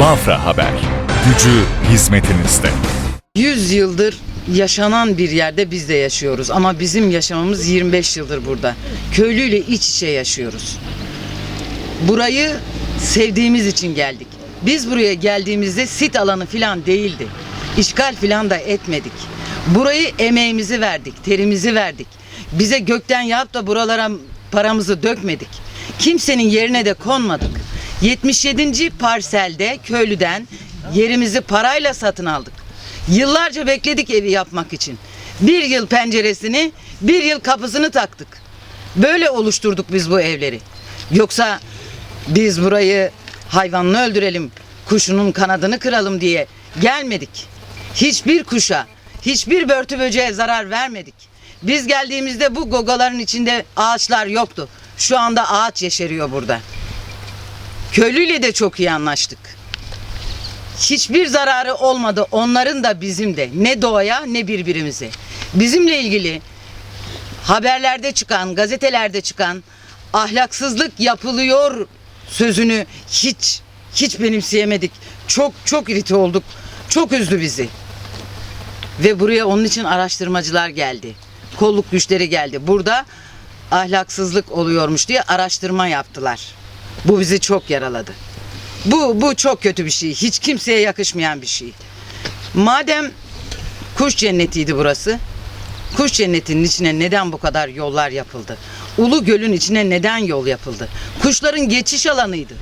Bafra Haber. Gücü hizmetinizde. 100 yıldır yaşanan bir yerde biz de yaşıyoruz ama bizim yaşamamız 25 yıldır burada. Köylüyle iç içe yaşıyoruz. Burayı sevdiğimiz için geldik. Biz buraya geldiğimizde sit alanı falan değildi. İşgal falan da etmedik. Burayı emeğimizi verdik, terimizi verdik. Bize gökten yağıp da buralara paramızı dökmedik. Kimsenin yerine de konmadık. 77. parselde köylüden yerimizi parayla satın aldık. Yıllarca bekledik evi yapmak için. Bir yıl penceresini, bir yıl kapısını taktık. Böyle oluşturduk biz bu evleri. Yoksa biz burayı hayvanını öldürelim, kuşunun kanadını kıralım diye gelmedik. Hiçbir kuşa, hiçbir börtü böceğe zarar vermedik. Biz geldiğimizde bu gogaların içinde ağaçlar yoktu. Şu anda ağaç yeşeriyor burada. Köylüyle de çok iyi anlaştık. Hiçbir zararı olmadı onların da bizim de. Ne doğaya ne birbirimize. Bizimle ilgili haberlerde çıkan, gazetelerde çıkan ahlaksızlık yapılıyor sözünü hiç hiç benimseyemedik. Çok çok irite olduk. Çok üzdü bizi. Ve buraya onun için araştırmacılar geldi. Kolluk güçleri geldi. Burada ahlaksızlık oluyormuş diye araştırma yaptılar. Bu bizi çok yaraladı. Bu bu çok kötü bir şey. Hiç kimseye yakışmayan bir şey. Madem kuş cennetiydi burası. Kuş cennetinin içine neden bu kadar yollar yapıldı? Ulu Göl'ün içine neden yol yapıldı? Kuşların geçiş alanıydı.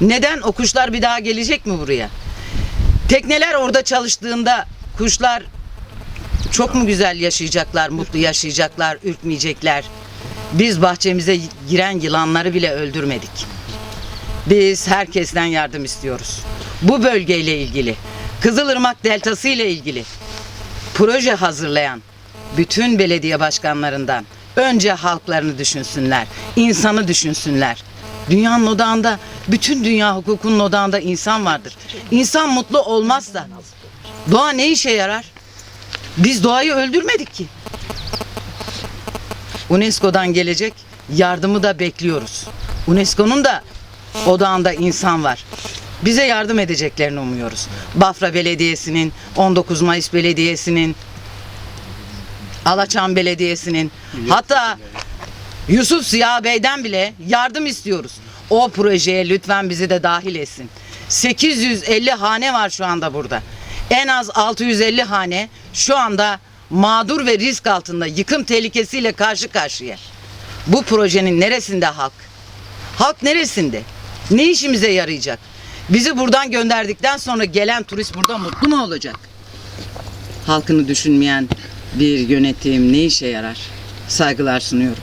Neden o kuşlar bir daha gelecek mi buraya? Tekneler orada çalıştığında kuşlar çok mu güzel yaşayacaklar, mutlu yaşayacaklar, ürkmeyecekler? Biz bahçemize giren yılanları bile öldürmedik. Biz herkesten yardım istiyoruz. Bu bölgeyle ilgili, Kızılırmak Deltası ile ilgili proje hazırlayan bütün belediye başkanlarından önce halklarını düşünsünler, insanı düşünsünler. Dünyanın odağında, bütün dünya hukukunun odağında insan vardır. İnsan mutlu olmazsa doğa ne işe yarar? Biz doğayı öldürmedik ki. UNESCO'dan gelecek yardımı da bekliyoruz. UNESCO'nun da odağında insan var. Bize yardım edeceklerini umuyoruz. Bafra Belediyesi'nin, 19 Mayıs Belediyesi'nin, Alaçam Belediyesi'nin, hatta Yusuf Ziya Bey'den bile yardım istiyoruz. O projeye lütfen bizi de dahil etsin. 850 hane var şu anda burada. En az 650 hane şu anda mağdur ve risk altında yıkım tehlikesiyle karşı karşıya. Bu projenin neresinde halk? Halk neresinde? Ne işimize yarayacak? Bizi buradan gönderdikten sonra gelen turist burada mutlu mu olacak? Halkını düşünmeyen bir yönetim ne işe yarar? Saygılar sunuyorum.